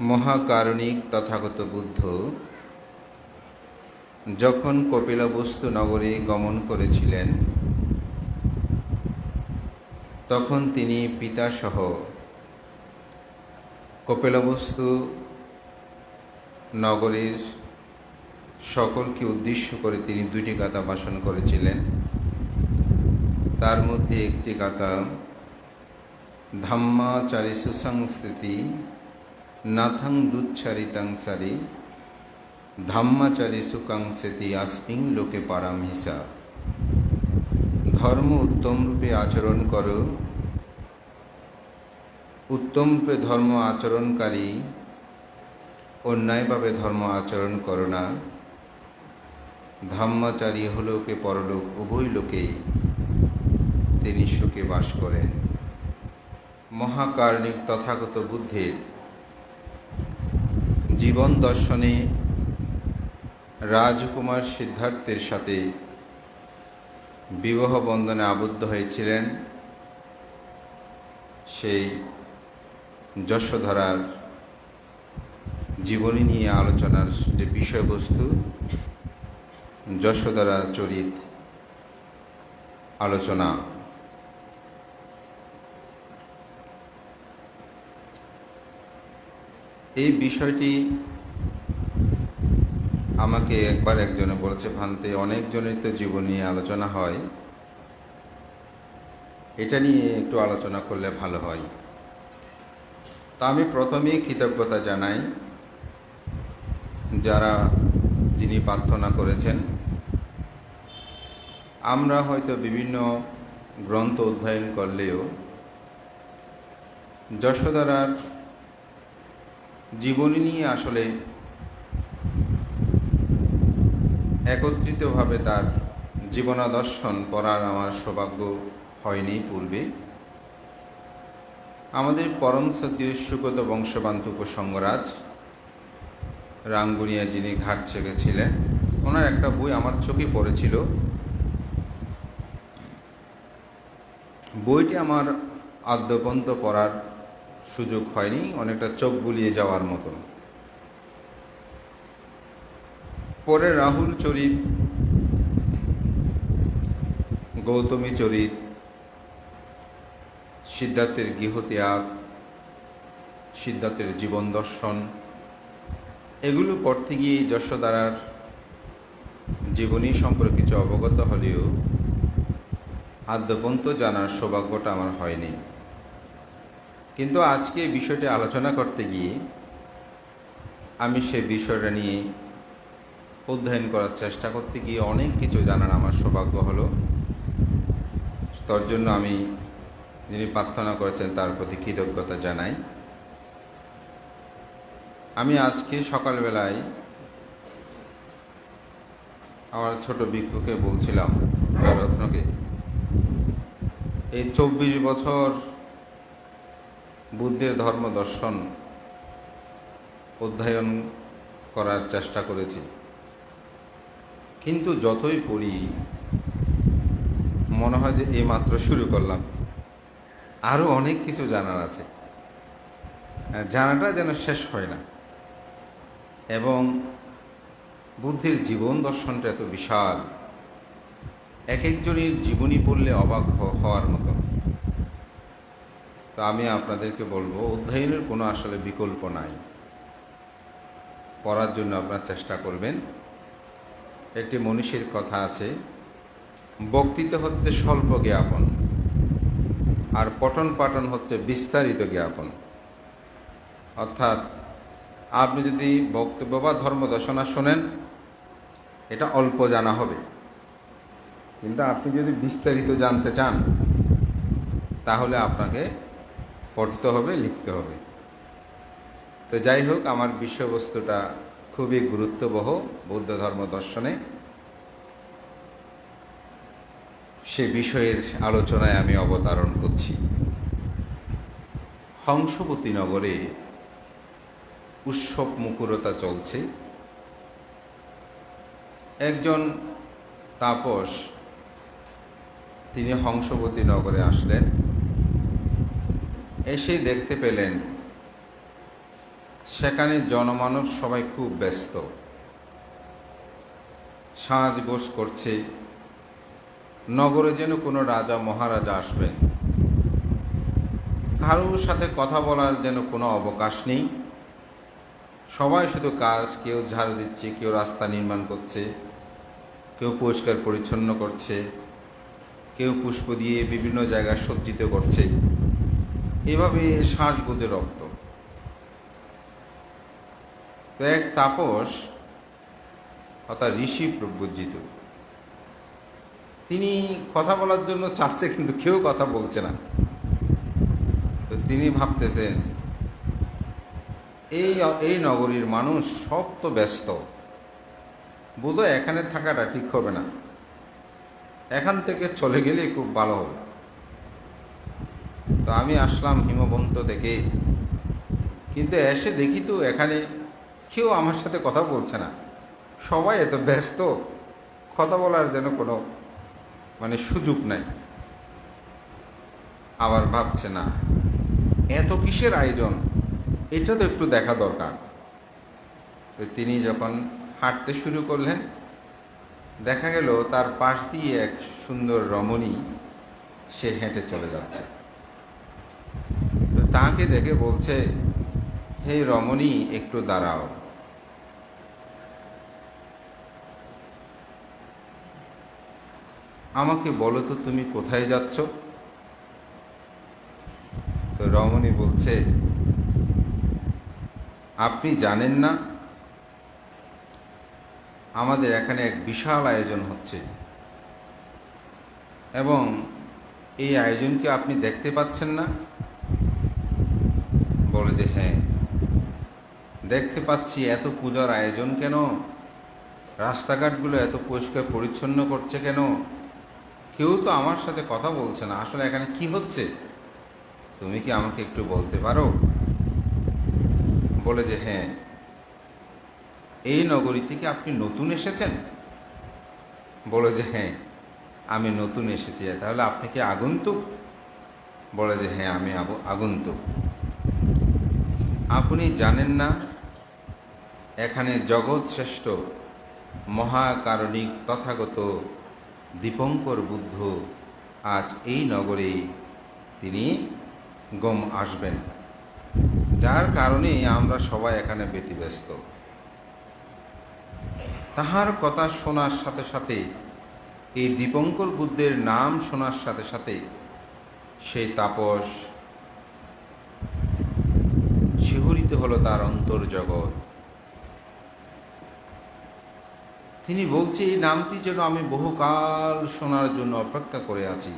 মহাকারণিক তথাগত বুদ্ধ যখন কপিলবস্তু নগরে গমন করেছিলেন, তখন তিনি পিতাসহ কপিলবস্তু নগরীর সকলকে উদ্দেশ্য করে তিনি দুটি গাথা ভাষণ করেছিলেন। তার মধ্যে একটি গাথা ধাম্মাচারী সুসংস্কৃতি নাথং দুচ্ছারিতাং সারি, ধাম্মাচারি সুকাংসেতি আসমিং লোকে পারাম হিসা। ধর্ম উত্তম রূপে আচরণ করো, উত্তম রূপে ধর্ম আচরণকারী, অন্যায়ভাবে ধর্ম আচরণ করো না। ধাম্মাচারী হলোকে পরলোক, উভয় লোকেই তিনি সুখে বাস করেন। মহাকারণিক তথাগত বুদ্ধের জীবন দর্শনে রাজকুমার সিদ্ধার্থের সাথে বিবাহ বন্ধনে আবদ্ধ হয়েছিলেন সেই যশোধরার জীবনী নিয়ে আলোচনার যে বিষয়বস্তু, যশোধরা চরিত আলোচনা এই বিষয়টি আমাকে একবার একজনে বলেছে, ভান্তে, অনেকজনের তো জীবন নিয়ে আলোচনা হয়। এটা নিয়ে একটু আলোচনা করলে ভালো হয়। তা আমি প্রথমেই কৃতজ্ঞতা জানাই যারা যিনি প্রার্থনা করেছেন। আমরা হয়তো বিভিন্ন গ্রন্থ অধ্যয়ন করলেও যশোদারার জীবনী নিয়ে আসলে একত্রিতভাবে তার জীবনাদর্শন পড়ার আমার সৌভাগ্য হয়নি পূর্বে। আমাদের পরম সতীয় সুগত বংশবান্ত উপসংগরাজ রাঙ্গুনিয়া যিনি ঘাট ছেড়েছিলেন, ওনার একটা বই আমার চোখে পড়েছিল। বইটি আমার আদ্যপন্ত পড়ার সুযোগ হয়নি, অনেকটা চোখ বুলিয়ে যাওয়ার মতো। পরে রাহুল চরিত, গৌতমী চরিত, সিদ্ধার্থের গৃহত্যাগ, সিদ্ধার্থের জীবন দর্শন, এগুলো পড়তে গিয়ে যশোদারার জীবনী সম্পর্কে কিছু অবগত হলেও আদ্যপন্ত জানার সৌভাগ্যটা আমার হয়নি। কিন্তু আজকে বিষয়টি আলোচনা করতে গিয়ে আমি সে বিষয়টা নিয়ে অধ্যয়ন করার চেষ্টা করতে গিয়ে অনেক কিছু জানার আমার সৌভাগ্য হলো। তার জন্য আমি যিনি প্রার্থনা করেছেন তার প্রতি কৃতজ্ঞতা জানাই। আমি আজকে সকালবেলায় আমার ছোট ভিক্ষুকে বলছিলাম রত্নকে, এই চব্বিশ বছর বুদ্ধের ধর্ম দর্শন অধ্যয়ন করার চেষ্টা করেছি। কিন্তু যতই পড়ি, মনে হয় যে এই মাত্র শুরু করলাম। আরও অনেক কিছু জানার আছে। জানাটা যেন শেষ হয় না। এবং বুদ্ধির জীবন দর্শনটা এত বিশাল। এক একজনের জীবনী পড়লে অবাক হওয়ার মতো। তো আমি আপনাদেরকে বলব, অধ্যয়নের কোনো আসলে বিকল্প নাই। পড়ার জন্য আপনার চেষ্টা করবেন। একটি মনীষীর কথা আছে, বক্তৃতা হচ্ছে স্বল্প জ্ঞাপন, আর পঠন পাঠন হচ্ছে বিস্তারিত জ্ঞাপন। অর্থাৎ আপনি যদি বক্তব্য বা ধর্ম দর্শনা শোনেন, এটা অল্প জানা হবে। কিন্তু আপনি যদি বিস্তারিত জানতে চান, তাহলে আপনাকে পড়তে হবে, লিখতে হবে। তো যাই হোক, আমার বিষয়বস্তুটা খুবই গুরুত্ববহ বৌদ্ধ ধর্ম দর্শনে। সে বিষয়ের আলোচনায় আমি অবতারণ করছি। হংসবতী নগরে উৎসব মুকুরতা চলছে। একজন তাপস, তিনি হংসবতী নগরে আসলেন। এসে দেখতে পেলেন, সেখানে জনমানব সবাই খুব ব্যস্ত। সাজ সাজগোজ করছে, নগরে যেন কোনো রাজা, মহারাজা আসবেন। কারোর সাথে কথা বলার যেন কোনো অবকাশ নেই। সবাই শুধু কাজ, কেউ ঝাড়ু দিচ্ছে, কেউ রাস্তা নির্মাণ করছে, কেউ পরিষ্কার পরিচ্ছন্ন করছে, কেউ পুষ্প দিয়ে বিভিন্ন জায়গায় সজ্জিত করছে। এভাবে শ্বাসগোজে রক্ত। তো এক তাপস, অর্থাৎ ঋষি প্রব্রজিত তিনি কথা বলার জন্য চাচ্ছে, কিন্তু কেউ কথা বলছে না। তো তিনি ভাবতেছেন, এই এই নগরীর মানুষ সব তো ব্যস্ত। বোধহয় এখানে থাকাটা ঠিক হবে না। এখান থেকে চলে গেলে খুব ভালো হবে। তো আমি আসলাম হিমবন্ত থেকে কিন্তু এসে দেখি তো এখানে কেউ আমার সাথে কথা বলছে না। সবাই এত ব্যস্ত, কথা বলার যেন কোনো মানে সুযোগ নাই। আবার ভাবছে, না, এত কিসের আয়োজন? এটা তো একটু দেখা দরকার। তো তিনি যখন হাঁটতে শুরু করলেন, দেখা গেল তার পাশ দিয়ে এক সুন্দর রমণী সে হেঁটে চলে যাচ্ছে। তাকে দেখে বলছে, হে রমণী, একটু দাঁড়াও। আমাকে বলো তো, তুমি কোথায় যাচ্ছ? তো রমণী বলছে, আপনি জানেন না, আমাদের এখানে এক বিশাল আয়োজন হচ্ছে। এবং এই আয়োজনকে আপনি দেখতে পাচ্ছেন না। বলে যে হ্যাঁ দেখতে পাচ্ছি এত পূজার আয়োজন কেন? রাস্তাঘাটগুলো এত পরিষ্কার পরিচ্ছন্ন করছে কেন? কেউ তো আমার সাথে কথা বলছে না। আসলে এখানে কি হচ্ছে? তুমি কি আমাকে একটু বলতে পারো? বলে যে হ্যাঁ এই নগরী থেকে আপনি নতুন এসেছেন? বলে যে হ্যাঁ আমি নতুন এসেছি। তাহলে আপনি কি আগন্তুক? বলে যে হ্যাঁ আমি আগন্তুক। আপনি জানেন না? এখানে জগৎ শ্রেষ্ঠ, মহাকারণিক তথাগত দীপঙ্কর বুদ্ধ আজ এই নগরে তিনি গম আসবেন। যার কারণে আমরা সবাই এখানে ব্যতিব্যস্ত। তাহার কথা শোনার সাথে সাথে, এই দীপঙ্কর বুদ্ধের নাম শোনার সাথে সাথে সেই তাপস শিহরিত হলো তার অন্তর্জগৎ। তিনি বলছে এই নামটি যেন আমি বহুকাল শোনার জন্য অপেক্ষা করে আছি।